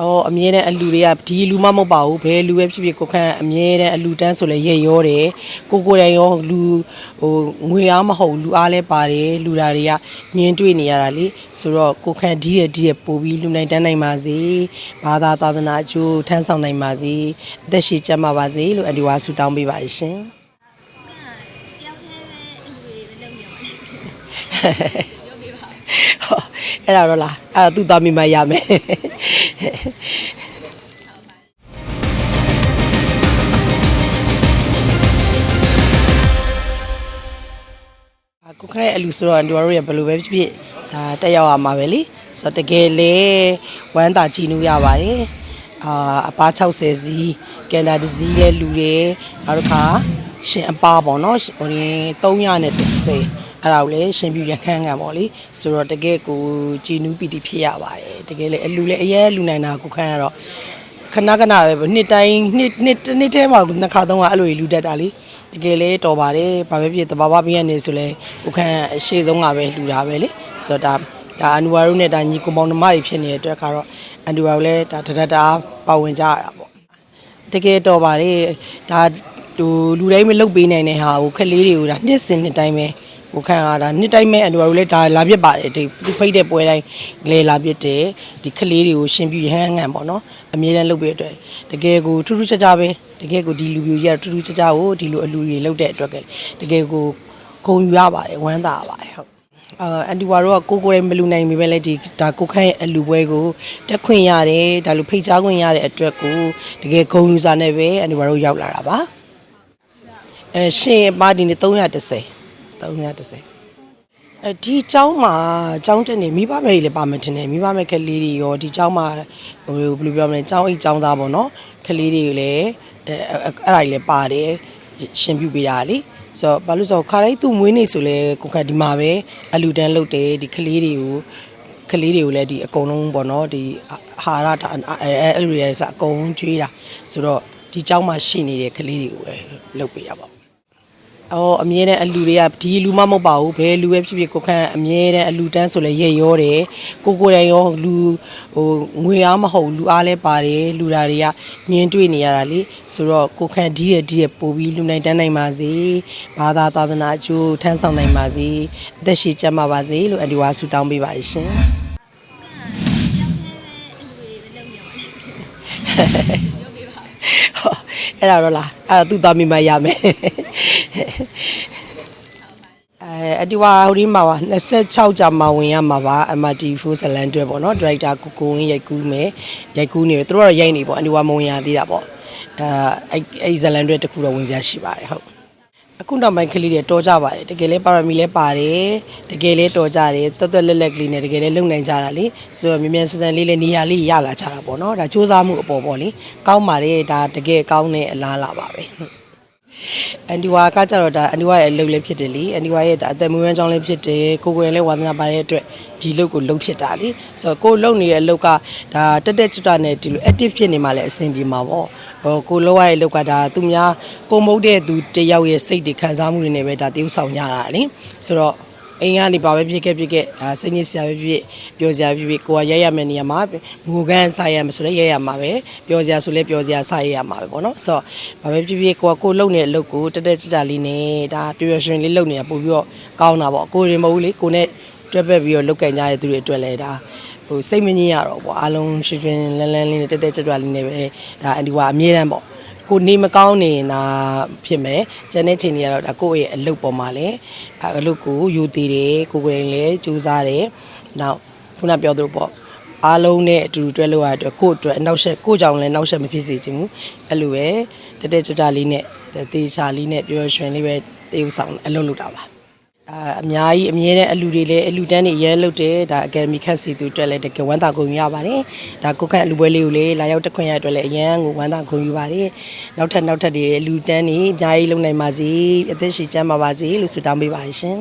အော်အမြဲတမ်းအလူတွေကဒီလူမမဟုတ်ပါဘူးဘယ်လူပဲဖြစ်ဖြစ်ကိုခန့်အမြဲတမ်းအလူတန်းဆိုလဲရက်ရောတယ်ကိုကိုယ်တိုင်ရောလူဟိုငွေအားမဟုတ်လူအားလဲပါတယ်လူတာတွေကမြင်တွေ့နေရတာလေဆိုတော့ကိုခန့်ဒီရဒီရပို့ပြီးလူနိုင်တန်းနိုင်ပါစေဘာသာသာသနာအကျိုးထမ်းဆောင်နိုင်ပါစေအသက်ရှိကျန်းမာပါစေလို့အဒီဝါဆုတောင်းပေးပါရှင်တယောက်တည်းပဲအလူတွေပဲလုပ်နေပါတယ်ပြောပြပါဟောအဲ့ဒါတော့လားအဲ့ဒါသူသားမိမရမယ်အာ ကိုခရဲအလူဆိုတော့ဒီတို့ရဘယ်လိုပဲဖြစ်ဖြစ်ဒါတက်ရောက်ရမှာပဲလေဆိုတော့တကယ်လေဝမ်းသာကြည်နူးရပါတယ်အာအပား60စီးကန်ဒါတစ်စီးလဲလူတယ်နောက်တစ်ခါရှင်အပားပေါ့နော်ဟိုရင်330 အဲ့ဒါကိုလည်းရှင်ပြရခန်းခံပေါ့လေဆိုတော့တကယ်ကိုကြည်နူးပီတိဖြစ်ရပါတယ်တကယ်လေအလူလည်းအရင်လူနိုင်တာကိုခန်းရတော့ခဏခဏပဲနှစ်တိုင်းနှစ်နှစ်တစ်နှစ်ထဲမှာနှစ်ခါသုံးခါအဲ့လိုကြီးလူတက်တာလေတကယ်လဲတော်ပါတယ်ဘာပဲဖြစ်တဘာဝပြည့်ရနေဆိုလဲကိုခန့်အရှိဆုံးကပဲလှူတာပဲလေဆိုတော့ဒါဒါအန်ဒူဝါရုနဲ့ဒါညီကိုမောင်နှမတွေဖြစ်နေတဲ့အတွက်ကတော့အန်ဒူဝါရုလည်းဒါတရတာပါဝင်ကြရတာပေါ့တကယ်တော်ပါတယ်ဒါဟိုလူတိုင်းမလုတ်ပေးနိုင်တဲ့ဟာကိုခက်လေးတွေကိုဒါနှစ်စဉ်နှစ်တိုင်းပဲ ကိုခန့်ကဒါနှစ်တိုင်းပဲအန်ဒူဝါရုလည်းဒါလာပြစ်ပါတယ်ဒီသူဖိတ်တဲ့ပွဲတိုင်းလဲလာပြစ်တယ်ဒီခက်လေးတွေကိုရှင်ပြဟန်းဟန်းပေါ့နော်အမြဲတမ်းလုတ်ပေးတဲ့အတွက်တကယ်ကိုထူးထူးခြားခြားပဲတကယ်ကိုဒီလူမျိုးကြီးကထူးထူးခြားခြားကိုဒီလိုအလူတွေလောက်တဲ့အတွက်ကတကယ်ကိုဂုံယူရပါတယ်ဝမ်းသာရပါတယ်ဟုတ်အာအန်တီဝါတို့ကကိုကိုယ်တိုင်မလူနိုင်ပြီပဲလေဒီဒါကိုခန့်ရဲ့အလူပွဲကိုတက်ခွင့်ရတယ်ဒါလိုဖိတ်ကြားခွင့်ရတဲ့အတွက်ကိုတကယ်ဂုံယူစာနဲ့ပဲအန်တီဝါတို့ရောက်လာတာပါအဲရှင်ပါတီနေ330 330အဲဒီเจ้าမှာเจ้าတက်နေမိဘမယ်ကြီးလည်းပါမတင်နေမိဘမယ်ကလေးတွေရောဒီเจ้าမှာဟိုဘယ်လိုပြောမလဲเจ้าအိတ်เจ้าသားပေါ့နော်ကလေးတွေလည်းအဲအဲ့ဒါကြီးလည်းပါတယ်ရှင်ပြုပေးတာလေဆိုတော့ဘာလို့ဆိုတော့ခါတိုင်းသူ့မွေးနေ့ဆိုလဲကိုခါဒီမှာပဲအလူတန်းလုပ်တယ်ဒီကလေးတွေကိုကလေးတွေကိုလည်းဒီအကုန်လုံးပေါ့နော်ဒီဟာရတာအဲအဲ့လိုရဲစအကုန်လုံးကျွေးတာဆိုတော့ဒီเจ้าမှာရှိနေတဲ့ကလေးတွေကိုပဲလုပ်ပေးတာပေါ့ အော်အမြဲတမ်းအလူတွေကဒီလူမမဟုတ်ပါဘူးဘယ်လူပဲဖြစ်ဖြစ်ကိုခန့်အမြဲတမ်းအလူတန်းဆိုလဲရက်ရောတယ်ကိုကိုယ်တိုင်ရောလူဟိုငွေအားမဟုတ်လူအားလဲပါတယ်လူတာတွေကမြင်တွေ့နေရတာလေဆိုတော့ကိုခန့်ဒီရဒီရပို့ပြီးလူနိုင်တန်းနိုင်ပါစေဘာသာသာသနာအကျိုးထမ်းဆောင်နိုင်ပါစေအသက်ရှိကျန်းမာပါစေလို့အဒီဝါဆုတောင်းပေးပါရှင်တယောက်တ အဲ့ဒါတော့လားအဲ့ဒါသူသားမိမရမယ်အဲအဒီဝါဟိုဒီမှာပါ26ကြာမှဝင်ရမှာပါ MRT4 ဇလန်တွဲပေါ့နော်ဒရိုက်တာကိုကိုဝင်းရိုက်ကူးမယ်ရိုက်ကူးနေတယ်သူတို့ကတော့ရိုက်နေပေါ့အဒီဝါမဝင်ရသေးတာပေါ့အဲအဲ့အဲ့ဇလန်တွဲတစ်ခုတော့ဝင်စရာရှိပါတယ်ဟုတ် အခုနောက်ပိုင်းကလေးတွေတော်ကြပါတယ်တကယ်လဲပါရမီလဲပါတယ်တကယ်လဲတော်ကြတယ်တွတ်တွတ်လက်လက်ကလေးနဲ့တကယ်လဲလုံနိုင်ကြတာလေဆိုတော့မြ мян စစန်လေးလဲနေရာလေးရလာကြတာပေါ့နော်ဒါစူးစမ်းမှုအပေါ်ပေါ့လေကောင်းပါတယ်ဒါတကယ်ကောင်းတဲ့အလားလာပါပဲဟုတ် အန်ဒီဝါကကြတော့ဒါအန်ဒီဝါရဲ့အလုပ်လည်းဖြစ်တယ်လीအန်ဒီဝါရဲ့ဒါအသက်မွေးဝမ်းကြောင်းလည်းဖြစ်တယ်ကိုကိုယ်ရင်လည်းဝါသနာပါတဲ့အတွက်ဒီလုပ်ကိုလုပ်ဖြစ်တာလीဆိုတော့ကိုလုပ်နေတဲ့အလုပ်ကဒါတက်တက်ကျွတ်တက်နဲ့ဒီလို active ဖြစ်နေမှလည်းအဆင်ပြေမှာပေါ့ဟိုကိုလုပ်ရတဲ့အလုပ်ကဒါသူများကိုမုတ်တဲ့သူတယောက်ရဲ့စိတ်တွေခံစားမှုတွေနဲ့ပဲဒါတည်ဥဆောင်ကြတာလीဆိုတော့ အိမ်ကနေပါပဲဖြစ်ခဲ့ဖြစ်ခဲ့ဒါစိတ်ညစ်စရာပဲဖြစ်ပြောစရာဖြစ်ဖြစ်ကိုကရက်ရမယ့်နေရာမှာငိုကန်းစားရမယ်ဆိုလည်းရက်ရမှာပဲပြောစရာဆိုလည်းပြောစရာစားရရမှာပဲပေါ့နော်ဆိုတော့ဘာပဲဖြစ်ဖြစ်ကိုကကိုလုံနေတဲ့အလုပ်ကိုတက်တက်ကြွကြွလေးနဲ့ဒါပျော်ပျော်ရွှင်လေးလုပ်နေတာပို့ပြီးတော့ကောင်းတာပေါ့ကိုရင်မဟုတ်ဘူးလေကိုနဲ့တွဲပက်ပြီးတော့လုတ်ကန်ကြတဲ့သူတွေအတွက်လည်းဒါဟိုစိတ်မငြင်းရတော့ပေါ့အားလုံးရှင်ရှင်လန်းလန်းလေးနဲ့တက်တက်ကြွကြွလေးနဲ့ပဲဒါအန်ဒီဝါအမြဲတမ်းပေါ့ ကိုနေမကောင်းနေရင်ဒါဖြစ်မယ်ကျန်တဲ့ချိန်တွေကတော့ဒါကိုယ့်ရဲ့အလုပ်ပေါ်မှာလည်းအဲအလုပ်ကိုယူတည်တယ်ကိုယ်ကိုယ်တိုင်လည်းကြိုးစားတယ်နောက်ခုနပြောသလိုပေါ့အားလုံးနဲ့အတူတူတွဲလို့ရတဲ့အတွက်ကိုယ့်အတွက်အနောက်ရှက်ကိုယ့်ကြောင့်လည်းနောက်ရှက်မဖြစ်စေချင်ဘူးအဲ့လိုပဲတက်တက်ကြွကြွလေးနဲ့တေချာလေးနဲ့ပျော်ရွှင်လေးပဲတေးဥဆောင်အလုပ်လုပ်တာပါ အာအများကြီးအမြဲတမ်းအလူတွေလည်းအလူတန်းတွေအရဲလုပ်တယ်ဒါအကယ်ဒမီခက်စီသူအတွက်လည်းတကယ်ဝမ်းသာဂုဏ်ယူရပါတယ်ဒါကိုခန့်အလူပွဲလေးကိုလည်းလာရောက်တက်ခွင့်ရတဲ့အတွက်လည်းအရန်ကိုဝမ်းသာဂုဏ်ယူပါတယ်နောက်ထပ်နောက်ထပ်တွေအလူတန်းတွေအများကြီးလုပ်နိုင်ပါစေအသက်ရှိကျန်းမာပါစေလို့ဆုတောင်းပေးပါရှင်